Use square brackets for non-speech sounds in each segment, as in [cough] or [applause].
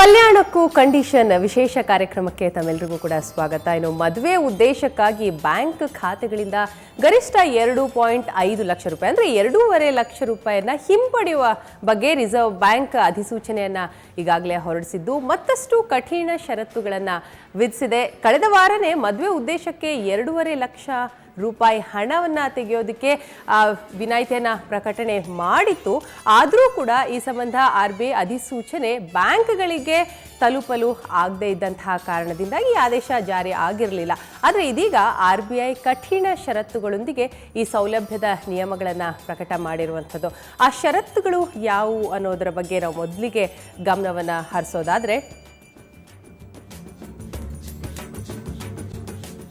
ಕಲ್ಯಾಣಕ್ಕೂ condition ವಿಶೇಷ ಕಾರ್ಯಕ್ರಮಕ್ಕೆ ತಮ್ಮೆಲ್ಲರಿಗೂ ಕೂಡ ಸ್ವಾಗತ. ಇನ್ನು ಮದುವೆ ಉದ್ದೇಶಕ್ಕಾಗಿ ಬ್ಯಾಂಕ್ ಖಾತೆಗಳಿಂದ ಗರಿಷ್ಠ ಎರಡು ಪಾಯಿಂಟ್ ಐದು ಲಕ್ಷ ರೂಪಾಯಿ ಅಂದರೆ ಎರಡೂವರೆ ಲಕ್ಷ ರೂಪಾಯಿಯನ್ನು ಹಿಂಪಡೆಯುವ ಬಗ್ಗೆ ರಿಸರ್ವ್ ಬ್ಯಾಂಕ್ ಅಧಿಸೂಚನೆಯನ್ನು ಈಗಾಗಲೇ ಹೊರಡಿಸಿದ್ದು, ಮತ್ತಷ್ಟು ಕಠಿಣ ಷರತ್ತುಗಳನ್ನು ವಿಧಿಸಿದೆ. ಕಳೆದ ವಾರನೇ ಮದುವೆ ಉದ್ದೇಶಕ್ಕೆ ಎರಡೂವರೆ ಲಕ್ಷ ರೂಪಾಯಿ ಹಣವನ್ನು ತೆಗೆಯೋದಕ್ಕೆ ವಿನಾಯಿತಿಯನ್ನು ಪ್ರಕಟಣೆ ಮಾಡಿತ್ತು. ಆದರೂ ಕೂಡ ಈ ಸಂಬಂಧ ಆರ್ ಬಿ ಐ ಅಧಿಸೂಚನೆ ಬ್ಯಾಂಕ್ಗಳಿಗೆ ತಲುಪಲು ಆಗದೇ ಇದ್ದಂತಹ ಕಾರಣದಿಂದ ಈ ಆದೇಶ ಜಾರಿ ಆಗಿರಲಿಲ್ಲ. ಆದರೆ ಇದೀಗ ಆರ್ ಬಿ ಐ ಕಠಿಣ ಷರತ್ತುಗಳೊಂದಿಗೆ ಈ ಸೌಲಭ್ಯದ ನಿಯಮಗಳನ್ನು ಪ್ರಕಟ ಮಾಡಿರುವಂಥದ್ದು. ಆ ಷರತ್ತುಗಳು ಯಾವುವು ಅನ್ನೋದರ ಬಗ್ಗೆ ನಾವು ಮೊದಲಿಗೆ ಗಮನವನ್ನು ಹರಿಸೋದಾದರೆ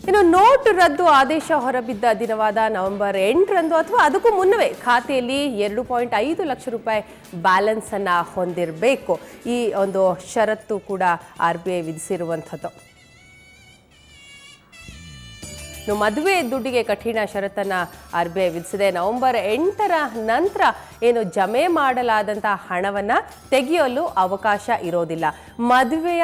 ಇನ್ನು ನೋಟ್ ರದ್ದು ಆದೇಶ ಹೊರಬಿದ್ದ ದಿನವಾದ ನವೆಂಬರ್ ಎಂಟರಂದು ಅಥವಾ ಅದಕ್ಕೂ ಮುನ್ನವೇ ಖಾತೆಯಲ್ಲಿ ಎರಡು ಪಾಯಿಂಟ್ ಐದು ಲಕ್ಷ ರೂಪಾಯಿ ಬ್ಯಾಲೆನ್ಸನ್ನು ಹೊಂದಿರಬೇಕು. ಈ ಒಂದು ಷರತ್ತು ಕೂಡ ಆರ್ ಬಿ ಐ ವಿಧಿಸಿರುವಂಥದ್ದು. ಮದುವೆ ದುಡ್ಡಿಗೆ ಕಠಿಣ ಷರತ್ತನ್ನು ಆರ್ ಬಿ ಐ ವಿಧಿಸಿದೆ. ನವೆಂಬರ್ ಎಂಟರ ನಂತರ ಏನು ಜಮೆ ಮಾಡಲಾದಂಥ ಹಣವನ್ನು ತೆಗೆಯಲು ಅವಕಾಶ ಇರೋದಿಲ್ಲ. ಮದುವೆಯ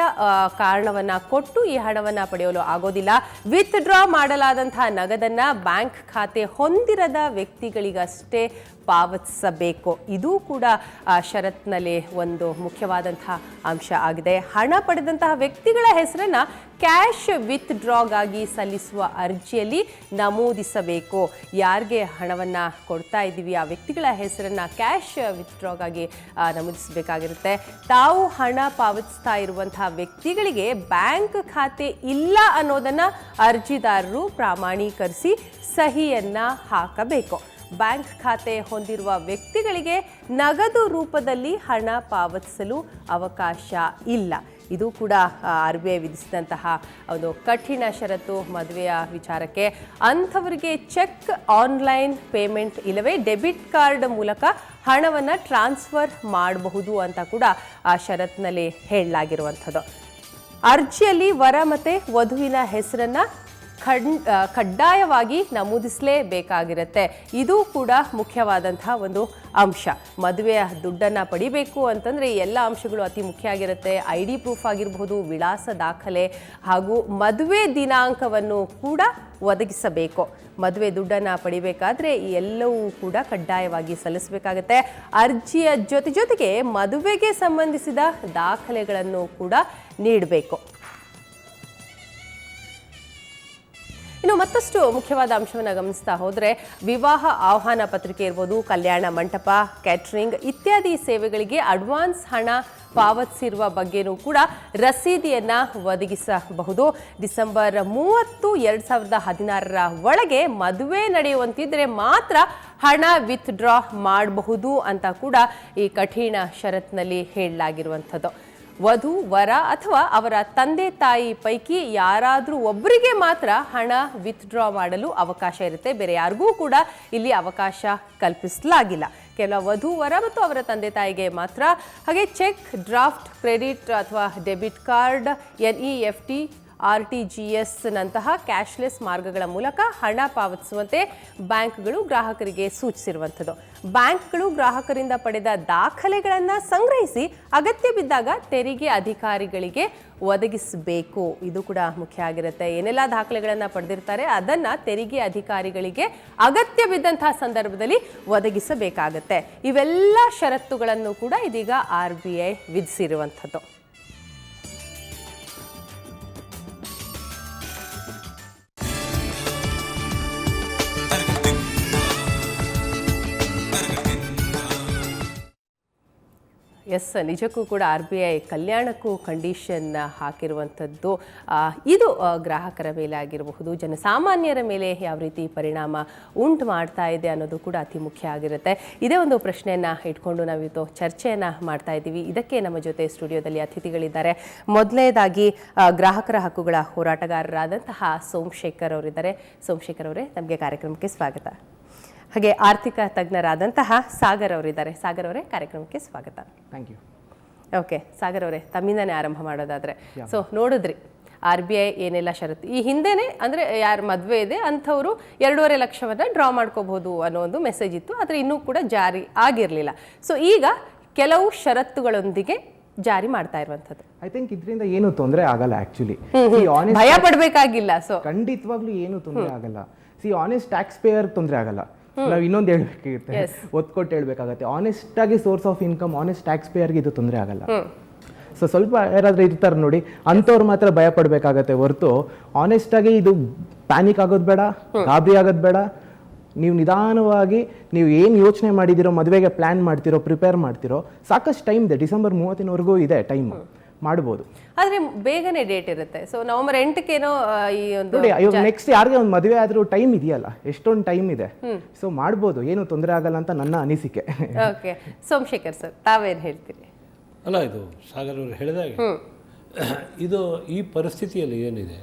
ಕಾರಣವನ್ನು ಕೊಟ್ಟು ಈ ಹಣವನ್ನು ಪಡೆಯಲು ಆಗೋದಿಲ್ಲ. ವಿತ್ ಡ್ರಾ ಮಾಡಲಾದಂತಹ ನಗದನ್ನ ಬ್ಯಾಂಕ್ ಖಾತೆ ಹೊಂದಿರದ ವ್ಯಕ್ತಿಗಳಿಗಷ್ಟೇ ಪಾವತಿಸಬೇಕು. ಇದು ಕೂಡ ಷರತ್ನಲ್ಲಿ ಒಂದು ಮುಖ್ಯವಾದಂತಹ ಅಂಶ ಆಗಿದೆ. ಹಣ ಪಡೆದಂತಹ ವ್ಯಕ್ತಿಗಳ ಹೆಸರನ್ನ ಕ್ಯಾಶ್ ವಿತ್ ಡ್ರಾಗಾಗಿ ಸಲ್ಲಿಸುವ ಅರ್ಜಿಯಲ್ಲಿ ನಮೂದಿಸಬೇಕು. ಯಾರಿಗೆ ಹಣವನ್ನು ಕೊಡ್ತಾ ಇದ್ದೀವಿ, ಆ ವ್ಯಕ್ತಿಗಳ ಹೆಸರನ್ನು ಕ್ಯಾಶ್ ವಿತ್ ಡ್ರಾಗಾಗಿ ನಮೂದಿಸಬೇಕಾಗಿರುತ್ತೆ. ತಾವು ಹಣ ಪಾವತಿಸ್ತಾ ಇರುವಂತಹ ವ್ಯಕ್ತಿಗಳಿಗೆ ಬ್ಯಾಂಕ್ ಖಾತೆ ಇಲ್ಲ ಅನ್ನೋದನ್ನು ಅರ್ಜಿದಾರರು ಪ್ರಾಮಾಣೀಕರಿಸಿ ಸಹಿಯನ್ನು ಹಾಕಬೇಕು. ಬ್ಯಾಂಕ್ ಖಾತೆ ಹೊಂದಿರುವ ವ್ಯಕ್ತಿಗಳಿಗೆ ನಗದು ರೂಪದಲ್ಲಿ ಹಣ ಪಾವತಿಸಲು ಅವಕಾಶ ಇಲ್ಲ. ಇದು ಕೂಡ ಆರ್ ಬಿ ಐ ವಿಧಿಸಿದಂತಹ ಒಂದು ಕಠಿಣ ಷರತ್ತು ಮದುವೆಯ ವಿಚಾರಕ್ಕೆ. ಅಂಥವರಿಗೆ ಚೆಕ್ ಆನ್ಲೈನ್ ಪೇಮೆಂಟ್ ಇಲ್ಲವೇ ಡೆಬಿಟ್ ಕಾರ್ಡ್ ಮೂಲಕ ಹಣವನ್ನು ಟ್ರಾನ್ಸ್ಫರ್ ಮಾಡಬಹುದು ಅಂತ ಕೂಡ ಆ ಷರತ್ತಿನಲ್ಲಿ ಹೇಳಲಾಗಿರುವಂಥದ್ದು. ಅರ್ಜಿಯಲ್ಲಿ ವರ ಮತ್ತೆ ವಧುವಿನ ಹೆಸರನ್ನ ಖಂಡ್ ಕಡ್ಡಾಯವಾಗಿ ನಮೂದಿಸಲೇಬೇಕಾಗಿರುತ್ತೆ. ಇದು ಕೂಡ ಮುಖ್ಯವಾದಂತಹ ಒಂದು ಅಂಶ. ಮದುವೆಯ ದುಡ್ಡನ್ನು ಪಡಿಬೇಕು ಅಂತಂದರೆ ಎಲ್ಲ ಅಂಶಗಳು ಅತಿ ಮುಖ್ಯ ಆಗಿರುತ್ತೆ. ಐ ಡಿ ಪ್ರೂಫ್ ಆಗಿರಬಹುದು, ವಿಳಾಸ ದಾಖಲೆ ಹಾಗೂ ಮದುವೆ ದಿನಾಂಕವನ್ನು ಕೂಡ ಒದಗಿಸಬೇಕು. ಮದುವೆ ದುಡ್ಡನ್ನು ಪಡಿಬೇಕಾದ್ರೆ ಎಲ್ಲವೂ ಕೂಡ ಕಡ್ಡಾಯವಾಗಿ ಸಲ್ಲಿಸಬೇಕಾಗುತ್ತೆ. ಅರ್ಜಿಯ ಜೊತೆ ಜೊತೆಗೆ ಮದುವೆಗೆ ಸಂಬಂಧಿಸಿದ ದಾಖಲೆಗಳನ್ನು ಕೂಡ ನೀಡಬೇಕು. ಮತ್ತಷ್ಟು ಮುಖ್ಯವಾದ ಅಂಶವನ್ನು ಗಮನಿಸ್ತಾ ಹೋದರೆ ವಿವಾಹ ಆಹ್ವಾನ ಪತ್ರಿಕೆ ಇರ್ಬೋದು, ಕಲ್ಯಾಣ ಮಂಟಪ ಕ್ಯಾಟ್ರಿಂಗ್ ಇತ್ಯಾದಿ ಸೇವೆಗಳಿಗೆ ಅಡ್ವಾನ್ಸ್ ಹಣ ಪಾವತಿಸಿರುವ ಬಗ್ಗೆನೂ ಕೂಡ ರಸೀದಿಯನ್ನು ಒದಗಿಸಬಹುದು. ಡಿಸೆಂಬರ್ ಮೂವತ್ತು ಎರಡು ಸಾವಿರದ ಹದಿನಾರರ ಒಳಗೆ ಮದುವೆ ನಡೆಯುವಂತಿದ್ರೆ ಮಾತ್ರ ಹಣ ವಿತ್ಡ್ರಾ ಮಾಡಬಹುದು ಅಂತ ಕೂಡ ಈ ಕಠಿಣ ಷರತ್ನಲ್ಲಿ ಹೇಳಲಾಗಿರುವಂಥದ್ದು. ವಧು, ವರ ಅಥವಾ ಅವರ ತಂದೆ, ತಾಯಿ ಪೈಕಿ ಯಾರಾದರೂ ಒಬ್ಬರಿಗೆ ಮಾತ್ರ ಹಣ ವಿತ್ಡ್ರಾ ಮಾಡಲು ಅವಕಾಶ ಇರುತ್ತೆ. ಬೇರೆ ಯಾರಿಗೂ ಕೂಡ ಇಲ್ಲಿ ಅವಕಾಶ ಕಲ್ಪಿಸಲಾಗಿಲ್ಲ. ಕೇವಲ ವಧು, ವರ ಮತ್ತು ಅವರ ತಂದೆ, ತಾಯಿಗೆ ಮಾತ್ರ. ಹಾಗೆ ಚೆಕ್ ಡ್ರಾಫ್ಟ್ ಕ್ರೆಡಿಟ್ ಅಥವಾ debit card N E F T R T G S ನಂತಹ ಕ್ಯಾಶ್ಲೆಸ್ ಮಾರ್ಗಗಳ ಮೂಲಕ ಹಣ ಪಾವತಿಸುವಂತೆ ಬ್ಯಾಂಕ್ಗಳು ಗ್ರಾಹಕರಿಗೆ ಸೂಚಿಸಿರುವಂಥದ್ದು. ಬ್ಯಾಂಕ್ಗಳು ಗ್ರಾಹಕರಿಂದ ಪಡೆದ ದಾಖಲೆಗಳನ್ನು ಸಂಗ್ರಹಿಸಿ ಅಗತ್ಯ ಬಿದ್ದಾಗ ತೆರಿಗೆ ಅಧಿಕಾರಿಗಳಿಗೆ ಒದಗಿಸಬೇಕು. ಇದು ಕೂಡ ಮುಖ್ಯ ಆಗಿರುತ್ತೆ. ಏನೆಲ್ಲ ದಾಖಲೆಗಳನ್ನು ಪಡೆದಿರ್ತಾರೆ ಅದನ್ನು ತೆರಿಗೆ ಅಧಿಕಾರಿಗಳಿಗೆ ಅಗತ್ಯ ಬಿದ್ದಂತಹ ಸಂದರ್ಭದಲ್ಲಿ ಒದಗಿಸಬೇಕಾಗತ್ತೆ. ಇವೆಲ್ಲ ಷರತ್ತುಗಳನ್ನು ಕೂಡ ಇದೀಗ ಆರ್ ಬಿ ಐ ವಿಧಿಸಿರುವಂಥದ್ದು. ಎಸ್, ನಿಜಕ್ಕೂ ಕೂಡ ಆರ್ ಬಿ ಐ ಕಲ್ಯಾಣಕ್ಕೂ ಕಂಡೀಷನ್ ಹಾಕಿರುವಂಥದ್ದು. ಇದು ಗ್ರಾಹಕರ ಮೇಲೆ ಆಗಿರಬಹುದು, ಜನಸಾಮಾನ್ಯರ ಮೇಲೆ ಯಾವ ರೀತಿ ಪರಿಣಾಮ ಉಂಟು ಮಾಡ್ತಾ ಇದೆ ಅನ್ನೋದು ಕೂಡ ಅತಿ ಮುಖ್ಯ ಆಗಿರುತ್ತೆ. ಇದೇ ಒಂದು ಪ್ರಶ್ನೆಯನ್ನು ಇಟ್ಕೊಂಡು ನಾವಿವತ್ತು ಚರ್ಚೆಯನ್ನು ಮಾಡ್ತಾ ಇದ್ದೀವಿ. ಇದಕ್ಕೆ ನಮ್ಮ ಜೊತೆ ಸ್ಟುಡಿಯೋದಲ್ಲಿ ಅತಿಥಿಗಳಿದ್ದಾರೆ. ಮೊದಲನೇದಾಗಿ ಗ್ರಾಹಕರ ಹಕ್ಕುಗಳ ಹೋರಾಟಗಾರರಾದಂತಹ ಸೋಮಶೇಖರ್ ಅವರಿದ್ದಾರೆ. ಸೋಮಶೇಖರ್ ಅವರೇ, ನಮಗೆ ಕಾರ್ಯಕ್ರಮಕ್ಕೆ ಸ್ವಾಗತ. ಹಾಗೆ ಆರ್ಥಿಕ ತಜ್ಞರಾದಂತಹ ಸಾಗರ್ ಅವರಿದ್ದಾರೆ. ಸಾಗರ್ ಅವರೇ ಕಾರ್ಯಕ್ರಮಕ್ಕೆ ಸ್ವಾಗತ. ಥ್ಯಾಂಕ್ ಯು ಓಕೆ ಸಾಗರ್ ಅವರೇ ತಮ್ಮಿಂದನೇ ಆರಂಭ ಮಾಡೋದಾದ್ರೆ. ಸೊ ನೋಡಿದ್ರಿ ಆರ್ ಬಿ ಐ ಏನೆಲ್ಲ ಷರತ್ತು? ಈ ಹಿಂದೆನೆ ಅಂದರೆ ಯಾರು ಮದುವೆ ಇದೆ ಅಂಥವರು ಎರಡೂವರೆ ಲಕ್ಷವನ್ನು ಡ್ರಾ ಮಾಡ್ಕೋಬಹುದು ಅನ್ನೋ ಒಂದು ಮೆಸೇಜ್ ಇತ್ತು ಆದರೆ ಇನ್ನೂ ಕೂಡ ಜಾರಿ ಆಗಿರಲಿಲ್ಲ. ಸೊ ಈಗ ಕೆಲವು ಷರತ್ತುಗಳೊಂದಿಗೆ ಜಾರಿ ಮಾಡ್ತಾ ಇರುವಂಥದ್ದು. ಐ ಥಿಂಕ್ ಇದರಿಂದ ಏನು ತೊಂದರೆ ಆಗಲ್ಲ ಆಕ್ಚುಲಿ ಭಯ ಪಡಬೇಕಾಗಿಲ್ಲ ಸೊ ಖಂಡಿತವಾಗ್ಲೂ ಏನು ತೊಂದರೆ ಆಗಲ್ಲ. ಸಿ ಆನೆಸ್ಟ್ ಟ್ಯಾಕ್ಸ್ ಪೇಯರ್ ತೊಂದರೆ ಆಗಲ್ಲ. ನಾವು ಇನ್ನೊಂದು ಹೇಳ್ಬೇಕಾಗುತ್ತೆ ಒತ್ಕೊಟ್ಟು ಹೇಳ್ಬೇಕಾಗತ್ತೆ. ಆನೆಸ್ಟ್ ಆಗಿ source of income honest tax ಪೇಯರ್ಗೆ ಇದು ತೊಂದರೆ ಆಗಲ್ಲ. ಸೊ ಸ್ವಲ್ಪ ಯಾರಾದರೂ ಇರ್ತಾರೆ ನೋಡಿ ಅಂಥವ್ರು ಮಾತ್ರ ಭಯ ಪಡಬೇಕಾಗತ್ತೆ ಹೊರತು ಆನೆಸ್ಟ್ ಆಗಿ ಇದು ಪ್ಯಾನಿಕ್ ಆಗೋದು ಬೇಡ ಗಾಬರಿ ಆಗೋದು ಬೇಡ. ನೀವು ನಿಧಾನವಾಗಿ ನೀವು ಏನು ಯೋಚನೆ ಮಾಡಿದಿರೋ ಮದುವೆಗೆ ಪ್ಲಾನ್ ಮಾಡ್ತಿರೋ ಪ್ರಿಪೇರ್ ಮಾಡ್ತಿರೋ ಸಾಕಷ್ಟು ಟೈಮ್ ಇದೆ. ಡಿಸೆಂಬರ್ ಮೂವತ್ತಿನವರೆಗೂ ಇದೆ ಟೈಮ್ ಮಾಡ್ಬೋದು. ಆದರೆ ಬೇಗನೆ ಡೇಟ್ ಇರುತ್ತೆ. ಸೊ ನವೆಂಬರ್ ಎಂಟಕ್ಕೇನೋ ಈ ಒಂದು ನೋಡಿ ಇವಾಗ ನೆಕ್ಸ್ಟ್ ಯಾರಿಗೆ ಒಂದು ಮದುವೆ ಆದ್ರೂ ಟೈಮ್ ಇದೆಯಲ್ಲ ಎಷ್ಟೊಂದು ಟೈಮ್ ಇದೆ. ಸೊ ಮಾಡ್ಬೋದು. ಏನು ತೊಂದರೆ ಆಗಲ್ಲ ಅಂತ ನನ್ನ ಅನಿಸಿಕೆ. ಓಕೆ ಸೋಮಶೇಖರ್ ಸರ್ ತಾವೇನು ಹೇಳ್ತೀರಿ? ಅಲ್ಲ ಇದು ಸಾಗರ್ ಅವರು ಹೇಳಿದಾಗ. ಇದು ಈ ಪರಿಸ್ಥಿತಿಯಲ್ಲಿ ಏನಿದೆ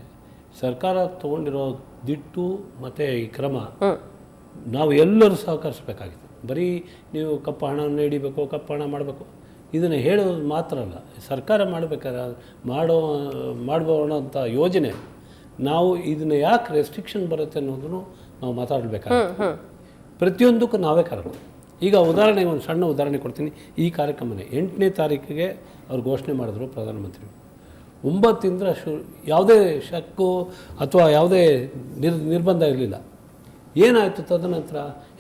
ಸರ್ಕಾರ ತಗೊಂಡಿರೋ ದಿಟ್ಟು ಮತ್ತು ಈ ಕ್ರಮ ನಾವು ಎಲ್ಲರೂ ಸಹಕರಿಸಬೇಕಾಗಿದೆ ಬರೀ ನೀವು ಕಪ್ಪು ಹಣವನ್ನು ಹಿಡಿಬೇಕು ಕಪ್ಪು ಹಣ ಮಾಡಬೇಕು. ಇದನ್ನು ಹೇಳೋದು ಮಾತ್ರ ಅಲ್ಲ. ಸರ್ಕಾರ ಮಾಡಬೇಕಾದ ಮಾಡೋ ಮಾಡಬೋಣಂಥ ಯೋಜನೆ. ನಾವು ಇದನ್ನು ಯಾಕೆ ರೆಸ್ಟ್ರಿಕ್ಷನ್ ಬರುತ್ತೆ ಅನ್ನೋದನ್ನು ನಾವು ಮಾತಾಡಬೇಕಾಗುತ್ತೆ. ಪ್ರತಿಯೊಂದಕ್ಕೂ ನಾವೇ ಕಾರಣ. ಈಗ ಉದಾಹರಣೆಗೆ ಒಂದು ಸಣ್ಣ ಉದಾಹರಣೆ ಕೊಡ್ತೀನಿ. ಈ ಕಾರ್ಯಕ್ರಮನೇ ಎಂಟನೇ ತಾರೀಕಿಗೆ ಅವ್ರು ಘೋಷಣೆ ಮಾಡಿದ್ರು ಪ್ರಧಾನಮಂತ್ರಿ. ಒಂಬತ್ತಿಂದ ಶು ಯಾವುದೇ ಶಕ್ಕು ಅಥವಾ ಯಾವುದೇ ನಿರ್ ನಿರ್ಬಂಧ ಇರಲಿಲ್ಲ. ಏನಾಯಿತು ತದನಂತರ?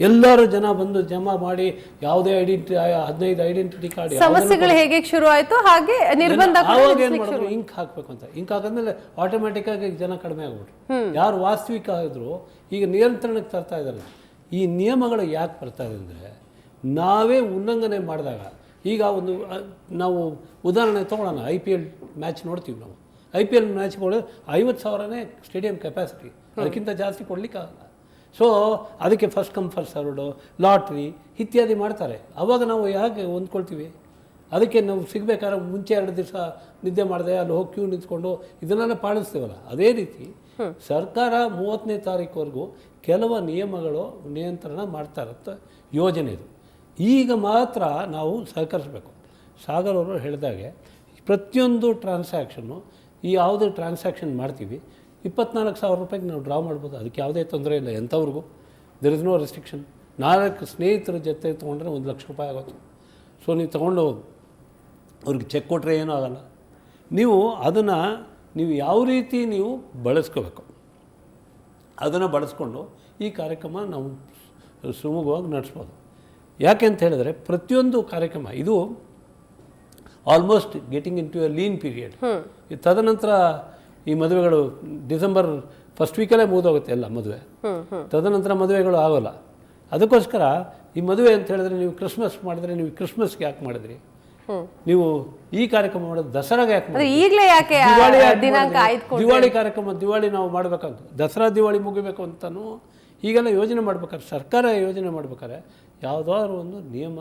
ಎಲ್ಲರೂ ಜನ ಬಂದು ಜಮಾ ಮಾಡಿ ಯಾವುದೇ ಐಡೆಂಟಿ ಹದಿನೈದು ಐಡೆಂಟಿಟಿ ಕಾರ್ಡ್ ಸಮಸ್ಯೆಗಳು ಹೇಗೆ ಶುರು ಆಯಿತು? ಹಾಗೆ ನಿರ್ಬಂಧ ಅವಾಗ ಏನು ಮಾಡಿದ್ರು ಇಂಕ್ ಹಾಕ್ಬೇಕು ಅಂತ. ಇಂಕ್ ಹಾಕಿದ್ಮೇಲೆ ಆಟೋಮೆಟಿಕ್ ಆಗಿ ಜನ ಕಡಿಮೆ ಆಗ್ಬಿಟ್ರು. ಯಾರು ವಾಸ್ತವಿಕ ಆದ್ರು ಈಗ ನಿಯಂತ್ರಣಕ್ಕೆ ತರ್ತಾ ಇದ್ದಾರೆ. ಈ ನಿಯಮಗಳು ಯಾಕೆ ಬರ್ತಾ ಇದೆ ಅಂದರೆ ನಾವೇ ಉಲ್ಲಂಘನೆ ಮಾಡಿದಾಗ ಈಗ ಒಂದು ನಾವು ಉದಾಹರಣೆ ತೊಗೊಳ್ಳೋಣ. ಐ ಪಿ ಎಲ್ ಮ್ಯಾಚ್ ನೋಡ್ತೀವಿ ನಾವು. ಐ ಪಿ ಎಲ್ ಮ್ಯಾಚ್ಗಳು ಐವತ್ತು ಸಾವಿರನೇ ಸ್ಟೇಡಿಯಂ ಕೆಪಾಸಿಟಿ ಅದಕ್ಕಿಂತ ಜಾಸ್ತಿ ಕೊಡಲಿಕ್ಕಾಗಲ್ಲ. ಸೊ ಅದಕ್ಕೆ first come first served lottery ಇತ್ಯಾದಿ ಮಾಡ್ತಾರೆ. ಅವಾಗ ನಾವು ಯಾಕೆ ಹೊಂದ್ಕೊಳ್ತೀವಿ? ಅದಕ್ಕೆ ನಾವು ಸಿಗಬೇಕಾದ್ರೆ ಮುಂಚೆ ಎರಡು ದಿವಸ ನಿದ್ದೆ ಮಾಡಿದೆ ಅಲ್ಲಿ ಹೋಗಿ ಕ್ಯೂ ನಿಂತ್ಕೊಂಡು ಇದನ್ನೆಲ್ಲ ಪಾಲಿಸ್ತೀವಲ್ಲ? ಅದೇ ರೀತಿ ಸರ್ಕಾರ ಮೂವತ್ತನೇ ತಾರೀಕುವರೆಗೂ ಕೆಲವು ನಿಯಮಗಳು ನಿಯಂತ್ರಣ ಮಾಡ್ತಾ ಇರುತ್ತೆ ಯೋಜನೆ ಇದು. ಈಗ ಮಾತ್ರ ನಾವು ಸಹಕರಿಸಬೇಕು. ಸಾಗರ್ ಅವರು ಹೇಳಿದಾಗೆ ಪ್ರತಿಯೊಂದು ಟ್ರಾನ್ಸಾಕ್ಷನ್ನು ಈ ಯಾವುದೇ ಟ್ರಾನ್ಸಾಕ್ಷನ್ ಮಾಡ್ತೀವಿ ಇಪ್ಪತ್ನಾಲ್ಕು ಸಾವಿರ ರೂಪಾಯಿಗೆ ನಾವು ಡ್ರಾ ಮಾಡ್ಬೋದು. ಅದಕ್ಕೆ ಯಾವುದೇ ತೊಂದರೆ ಇಲ್ಲ. ಎಂಥವ್ರಿಗೂ. ದರ್ ಇಸ್ ನೋ ರೆಸ್ಟ್ರಿಕ್ಷನ್ ನಾಲ್ಕು ಸ್ನೇಹಿತರ ಜೊತೆ ತೊಗೊಂಡ್ರೆ ಒಂದು ಲಕ್ಷ ರೂಪಾಯಿ ಆಗುತ್ತೆ. ಸೊ ನೀವು ತೊಗೊಂಡು ಅವ್ರಿಗೆ ಚೆಕ್ ಕೊಟ್ಟರೆ ಏನೂ ಆಗಲ್ಲ. ನೀವು ಅದನ್ನು ನೀವು ಯಾವ ರೀತಿ ನೀವು ಬಳಸ್ಕೋಬೇಕು? ಅದನ್ನು ಬಳಸ್ಕೊಂಡು ಈ ಕಾರ್ಯಕ್ರಮ ನಾವು ಸುಮೂಗವಾಗಿ ನಡೆಸ್ಬೋದು. ಯಾಕೆ ಅಂತ ಹೇಳಿದ್ರೆ ಪ್ರತಿಯೊಂದು ಕಾರ್ಯಕ್ರಮ ಇದು almost getting into a lean period ತದನಂತರ ಈ ಮದುವೆಗಳು ಡಿಸೆಂಬರ್ ಫಸ್ಟ್ ವೀಕಲ್ಲೇ ಮುಗಿದೋಗುತ್ತೆ ಎಲ್ಲ ಮದುವೆ. ತದನಂತರ ಮದುವೆಗಳು ಆಗೋಲ್ಲ. ಅದಕ್ಕೋಸ್ಕರ ಈ ಮದುವೆ ಅಂತ ಹೇಳಿದ್ರೆ ನೀವು ಕ್ರಿಸ್ಮಸ್ ಮಾಡಿದ್ರೆ ನೀವು ಕ್ರಿಸ್ಮಸ್ಗೆ ಯಾಕೆ ಮಾಡಿದ್ರಿ? ನೀವು ಈ ಕಾರ್ಯಕ್ರಮ ಮಾಡೋದು ದಸರಾಗೆ ಯಾಕೆ ಮಾಡಿದ್ರಿ? ಈಗಲೇ ಯಾಕೆ ದಿವಾಳಿ ಕಾರ್ಯಕ್ರಮ ದಿವಾಳಿ ನಾವು ಮಾಡಬೇಕಂತ. ದಸರಾ ದಿವಾಳಿ ಮುಗಿಬೇಕು ಅಂತಲೂ ಈಗೆಲ್ಲ ಯೋಜನೆ ಮಾಡ್ಬೇಕಾದ್ರೆ ಸರ್ಕಾರ ಯೋಜನೆ ಮಾಡ್ಬೇಕಾದ್ರೆ ಯಾವುದಾದ್ರು ಒಂದು ನಿಯಮ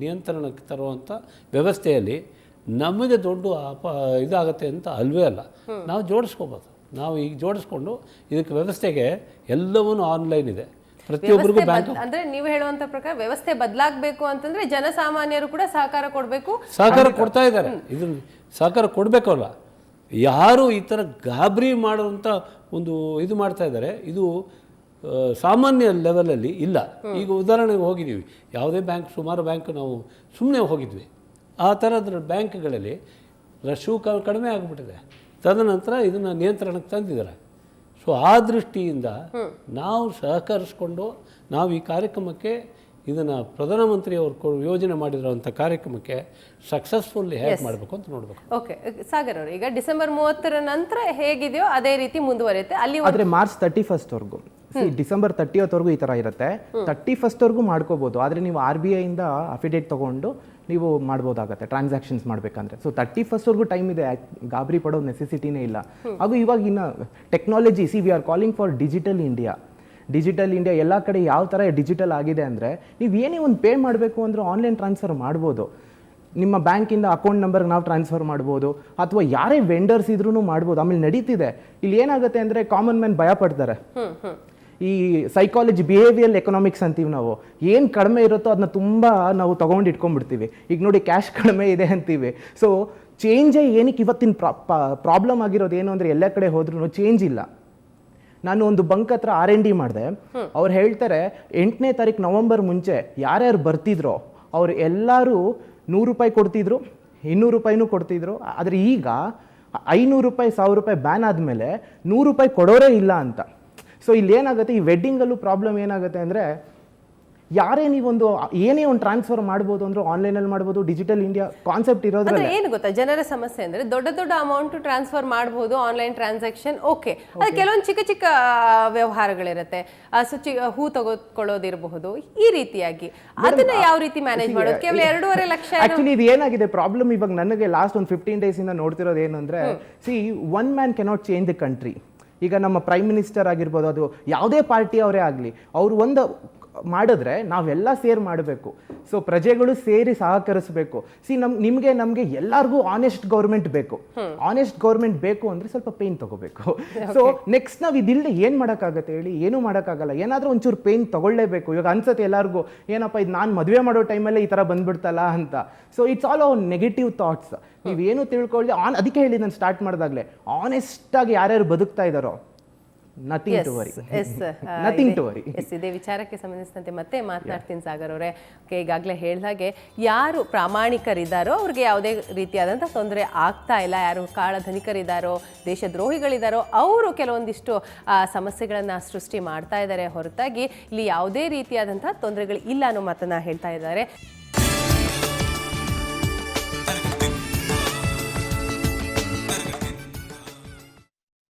ನಿಯಂತ್ರಣಕ್ಕೆ ತರುವಂಥ ವ್ಯವಸ್ಥೆಯಲ್ಲಿ ನಮಗೆ ದೊಡ್ಡ ಅಪ ಇದಾಗತ್ತೆ ಅಂತ ಅಲ್ವೇ ಅಲ್ಲ. ನಾವು ಜೋಡಿಸ್ಕೋಬೋದು. ನಾವು ಈಗ ಜೋಡಿಸ್ಕೊಂಡು ಇದಕ್ಕೆ ವ್ಯವಸ್ಥೆಗೆ ಎಲ್ಲವೂ ಆನ್ಲೈನ್ ಇದೆ. ಪ್ರತಿಯೊಬ್ಬರಿಗೂ ಬ್ಯಾಂಕ್ ಅಂದ್ರೆ ನೀವು ಹೇಳುವಂತ ಪ್ರಕಾರ ವ್ಯವಸ್ಥೆ ಬದಲಾಗಬೇಕು ಅಂತಂದ್ರೆ ಜನಸಾಮಾನ್ಯರು ಕೂಡ ಸಹಕಾರ ಕೊಡಬೇಕು. ಸಹಕಾರ ಕೊಡ್ತಾ ಇದ್ದಾರೆ. ಇದು ಸಹಕಾರ ಕೊಡಬೇಕಲ್ಲ. ಯಾರು ಈ ಥರ ಗಾಬರಿ ಮಾಡುವಂಥ ಒಂದು ಇದು ಮಾಡ್ತಾ ಇದ್ದಾರೆ ಇದು ಸಾಮಾನ್ಯ ಲೆವೆಲಲ್ಲಿ ಇಲ್ಲ. ಈಗ ಉದಾಹರಣೆಗೆ ಹೋಗಿದ್ದೀವಿ. ಯಾವುದೇ ಬ್ಯಾಂಕ್ ಸುಮಾರು ಬ್ಯಾಂಕ್ ನಾವು ಸುಮ್ಮನೆ ಹೋಗಿದ್ವಿ. ಆ ಥರದ ಬ್ಯಾಂಕ್ಗಳಲ್ಲಿ ರಶು ಕ ಕಡಿಮೆ ಆಗಿಬಿಟ್ಟಿದೆ. ತದನಂತರ ಇದನ್ನು ನಿಯಂತ್ರಣಕ್ಕೆ ತಂದಿದ್ದಾರೆ. ಸೊ ಆ ದೃಷ್ಟಿಯಿಂದ ನಾವು ಸಹಕರಿಸ್ಕೊಂಡು ನಾವು ಈ ಕಾರ್ಯಕ್ರಮಕ್ಕೆ ಇದನ್ನು ಪ್ರಧಾನಮಂತ್ರಿ ಅವರು ಕೊ ಯೋಜನೆ ಮಾಡಿರೋಂಥ ಕಾರ್ಯಕ್ರಮಕ್ಕೆ ಸಕ್ಸಸ್ಫುಲ್ಲಿ ಹೇಗೆ ಮಾಡಬೇಕು ಅಂತ ನೋಡಬೇಕು. ಓಕೆ ಸಾಗರ್ ಅವರು ಈಗ ಡಿಸೆಂಬರ್ ಮೂವತ್ತರ ನಂತರ ಹೇಗಿದೆಯೋ ಅದೇ ರೀತಿ ಮುಂದುವರಿಯುತ್ತೆ. ಅಲ್ಲಿ ಆದರೆ ಮಾರ್ಚ್ ತರ್ಟಿ ಫಸ್ಟ್ವರೆಗೂ ಡಿಸೆಂಬರ್ ತರ್ಟಿಯತ್ವರೆಗೂ ಈ ತರ ಇರುತ್ತೆ. ತರ್ಟಿ ಫಸ್ಟ್ವರೆಗೂ ಮಾಡ್ಕೋಬಹುದು ಆದ್ರೆ ನೀವು ಆರ್ ಬಿ ಐಯಿಂದ ಅಫಿಡೇಟ್ ತಗೊಂಡು ನೀವು ಮಾಡ್ಬೋದಾಗತ್ತೆ ಟ್ರಾನ್ಸಾಕ್ಷನ್ಸ್ ಮಾಡ್ಬೇಕಂದ್ರೆ. ಸೊ ತರ್ಟಿ ಫಸ್ಟ್ವರೆಗೂ ಟೈಮ್ ಇದೆ. ಗಾಬರಿ ಪಡೋ ನೆಸೆಸಿಟಿನೇ ಇಲ್ಲ. ಹಾಗೂ ಇವಾಗ ಇನ್ನು technology C V R calling for digital India digital India ಎಲ್ಲ ಕಡೆ ಯಾವ ಥರ ಡಿಜಿಟಲ್ ಆಗಿದೆ ಅಂದರೆ, ನೀವು ಏನೇ ಒಂದು ಪೇ ಮಾಡಬೇಕು ಅಂದರೆ ಆನ್ಲೈನ್ ಟ್ರಾನ್ಸ್ಫರ್ ಮಾಡ್ಬೋದು. ನಿಮ್ಮ ಬ್ಯಾಂಕಿಂದ ಅಕೌಂಟ್ ನಂಬರ್ಗೆ ನಾವು ಟ್ರಾನ್ಸ್ಫರ್ ಮಾಡ್ಬೋದು. ಅಥವಾ ಯಾರೇ ವೆಂಡರ್ಸ್ ಇದ್ರೂ ಮಾಡ್ಬೋದು. ಆಮೇಲೆ ನಡೀತಿದೆ. ಇಲ್ಲಿ ಏನಾಗುತ್ತೆ ಅಂದರೆ ಕಾಮನ್ ಮ್ಯಾನ್ ಭಯ ಪಡ್ತಾರೆ. ಈ ಸೈಕಾಲಜಿ ಬಿಹೇವಿಯಲ್ ಎಕನಾಮಿಕ್ಸ್ ಅಂತೀವಿ ನಾವು. ಏನು ಕಡಿಮೆ ಇರುತ್ತೋ ಅದನ್ನ ತುಂಬ ನಾವು ತೊಗೊಂಡು ಇಟ್ಕೊಂಡ್ಬಿಡ್ತೀವಿ. ಈಗ ನೋಡಿ ಕ್ಯಾಶ್ [laughs] ಕಡಿಮೆ ಇದೆ ಅಂತೀವಿ. ಸೊ ಚೇಂಜೇ ಏನಕ್ಕೆ ಇವತ್ತಿನ ಪ್ರಾಬ್ಲಮ್ ಆಗಿರೋದು ಏನು ಅಂದರೆ ಎಲ್ಲ ಕಡೆ ಹೋದ್ರೂ ಚೇಂಜ್ ಇಲ್ಲ. ನಾನು ಒಂದು ಬಂಕ್ ಹತ್ರ ಆರ್ ಎನ್ ಡಿ ಮಾಡಿದೆ. ಅವ್ರು ಹೇಳ್ತಾರೆ ಎಂಟನೇ ತಾರೀಕು ನವಂಬರ್ ಮುಂಚೆ ಯಾರ್ಯಾರು ಬರ್ತಿದ್ರೋ ಅವ್ರು ಎಲ್ಲರೂ ನೂರು ರೂಪಾಯಿ ಕೊಡ್ತಿದ್ರು ಇನ್ನೂರು ರೂಪಾಯಿನೂ ಕೊಡ್ತಿದ್ರು. ಆದರೆ ಈಗ ಐನೂರು ರೂಪಾಯಿ ಸಾವಿರ ರೂಪಾಯಿ ಬ್ಯಾನ್ ಆದಮೇಲೆ ನೂರು ರೂಪಾಯಿ ಕೊಡೋರೇ ಇಲ್ಲ ಅಂತ. ಸೊ ಇಲ್ಲಿ ಏನಾಗುತ್ತೆ ಈ ವೆಡ್ಡಿಂಗಲ್ಲೂ ಪ್ರಾಬ್ಲಮ್ ಏನಾಗುತ್ತೆ ಅಂದರೆ ಯಾರೇ ನೀವೊಂದು ಏನೇ ಒಂದು ಟ್ರಾನ್ಸ್ಫರ್ ಮಾಡ್ಬೋದು ಅಂದ್ರೆ ಆನ್ಲೈನಲ್ಲಿ ಮಾಡ್ಬೋದು ಡಿಜಿಟಲ್ ಇಂಡಿಯಾ ಕಾನ್ಸೆಪ್ಟ್ ಇರೋದ್ರಿಂದ ಅಂದ್ರೆ ಏನು ಗೊತ್ತಾ? ಜನರ ಸಮಸ್ಯೆ ಅಂದ್ರೆ ದೊಡ್ಡ ದೊಡ್ಡ ಅಮೌಂಟ್ ಟ್ರಾನ್ಸ್ಫರ್ ಮಾಡಬಹುದು ಆನ್ಲೈನ್ ಟ್ರಾನ್ಸಾಕ್ಷನ್ ಓಕೆ ಅದು ಕೆಲವೊಂದು ಚಿಕ್ಕ ಚಿಕ್ಕ ವ್ಯವಹಾರಗಳಿರುತ್ತೆ. ಆ, ಸುಚಿ ಹೂ ತೆಗೆದುಕೊಳ್ಳೋದಿರಬಹುದು ಈ ರೀತಿಯಾಗಿ. ಅದನ್ನ ಯಾವ ರೀತಿ ಮ್ಯಾನೇಜ್ ಮಾಡೋದು? ಕೇವಲ ಎರಡೂವರೆ ಲಕ್ಷ ಆಕ್ಚುಲಿ ಇದು ಏನಾಗಿದೆ? ಪ್ರಾಬ್ಲಮ್ ಇವಾಗ ನನಗೆ ಲಾಸ್ಟ್ ಒಂದು ಫಿಫ್ಟೀನ್ ಡೇಸ್ ಇಂದ ನೋಡ್ತಿರೋದು ಏನು ಅಂದ್ರೆ see one man cannot change the country ಈಗ ನಮ್ಮ ಪ್ರೈಮ್ ಮಿನಿಸ್ಟರ್ ಆಗಿರ್ಬೋದು ಅದು ಯಾವುದೇ ಪಾರ್ಟಿ ಅವರೇ ಆಗಲಿ ಅವರು ಒಂದು ಮಾಡಿದ್ರೆ ನಾವೆಲ್ಲ ಸೇರ್ ಮಾಡಬೇಕು. ಸೊ ಪ್ರಜೆಗಳು ಸೇರಿ ಸಹಕರಿಸಬೇಕು. ಸಿ ನಮ್ ನಿಮಗೆ ನಮಗೆ ಎಲ್ಲರಿಗೂ ಆನೆಸ್ಟ್ ಗೌರ್ಮೆಂಟ್ ಬೇಕು. ಆನೆಸ್ಟ್ ಗೌರ್ಮೆಂಟ್ ಬೇಕು ಅಂದ್ರೆ ಸ್ವಲ್ಪ ಪೇನ್ ತಗೋಬೇಕು. [laughs] ಸೊ ನೆಕ್ಸ್ಟ್ ನಾವು ಇದಿಲ್ಲದೆ ಏನು ಮಾಡೋಕ್ಕಾಗತ್ತೆ ಹೇಳಿ? ಏನೂ ಮಾಡೋಕ್ಕಾಗಲ್ಲ. ಏನಾದರೂ ಒಂಚೂರು ಪೇನ್ ತಗೊಳ್ಳೇಬೇಕು. ಇವಾಗ ಅನ್ಸತ್ತೆ ಎಲ್ಲರಿಗೂ ಏನಪ್ಪ ಇದು ನಾನು ಮದುವೆ ಮಾಡೋ ಟೈಮಲ್ಲೇ ಈ ಥರ ಬಂದ್ಬಿಡ್ತಲ್ಲ ಅಂತ. So it's all our negative thoughts ನೀವೇನು ತಿಳ್ಕೊಳ್ಳಿ ಆನ್ ಅದಕ್ಕೆ ಹೇಳಿ ನಾನು ಸ್ಟಾರ್ಟ್ ಮಾಡಿದಾಗಲೇ ಆನೆಸ್ಟಾಗಿ ಯಾರ್ಯಾರು ಬದುಕ್ತಾ ಇದ್ದಾರೋ nothing to worry yes nothing to worry yes ಇದೇ ವಿಚಾರಕ್ಕೆ ಸಂಬಂಧಿಸಿದಂತೆ ಮತ್ತೆ ಮಾತನಾಡ್ತೀನಿ ಸಾಗರ್ ಅವರೇ. ಓಕೆ ಈಗಾಗಲೇ ಹೇಳ್ದಾಗೆ ಯಾರು ಪ್ರಾಮಾಣಿಕರಿದ್ದಾರೋ ಅವ್ರಿಗೆ ಯಾವುದೇ ರೀತಿಯಾದಂಥ ತೊಂದರೆ ಆಗ್ತಾ ಇಲ್ಲ. ಯಾರು ಕಾಳಧನಿಕರಿದ್ದಾರೋ ದೇಶದ್ರೋಹಿಗಳಿದ್ದಾರೋ ಅವರು ಕೆಲವೊಂದಿಷ್ಟು ಸಮಸ್ಯೆಗಳನ್ನು ಸೃಷ್ಟಿ ಮಾಡ್ತಾ ಇದ್ದಾರೆ ಹೊರತಾಗಿ ಇಲ್ಲಿ ಯಾವುದೇ ರೀತಿಯಾದಂಥ ತೊಂದರೆಗಳು ಇಲ್ಲ ಅನ್ನೋ ಮಾತನ್ನು ಹೇಳ್ತಾ ಇದ್ದಾರೆ.